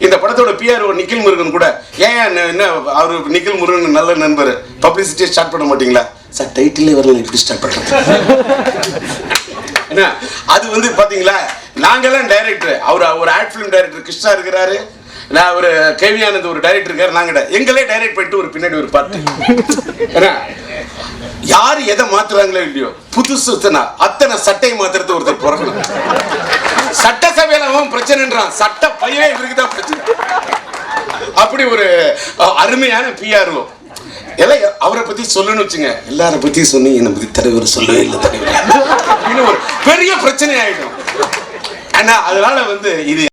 இந்த படத்தோட பிஆர் நிக்கில் முருகன் கூட. ஏன் என்ன- அவர் நிக்கில் முருகன் நல்ல நண்பர்? பப்ளிசிட்டியை ஸ்டார்ட் பண்ண மாட்டீங்களா? சார் டைட்டிலே வரல எப்படி ஸ்டார்ட் பண்ணுறது என்ன? அது வந்து பார்த்தீங்களா நாங்கள்லாம் டைரக்டர் அவர் ஒரு ஆட் ஃபிலிம் டைரக்டர் கிருஷ்ணா இருக்கிறாரு. நான் ஒரு கேவி ஆனந்த் ஒரு டைரக்டர் இருக்காரு நாங்க எங்களே டைரக்ட் பண்ணிட்டு ஒரு பின்னாடி ஒரு பாட்டு என்ன? யார் எதை மாத்துறாங்களோ இல்லையோ புதுசு அத்தனை அத்தனை சட்டையை மாத்துறது ஒருத்தர் பிறக்கணும். சட்டசபையில அவன் பிரச்சனைன்றான். சட்ட பையன் இருக்குது அப்படி ஒரு அருமையான பிஆர்ஓ எல்லாம் அவரை பத்தி சொல்லணும்னு வச்சுங்க. எல்லார பத்தி சொன்னி என்னை பத்தி தலைவர் சொல்லவே இல்லை தலைவர். அப்படின்னு ஒரு பெரிய பிரச்சனை ஆயிடும். ஆனா அதனால வந்து இது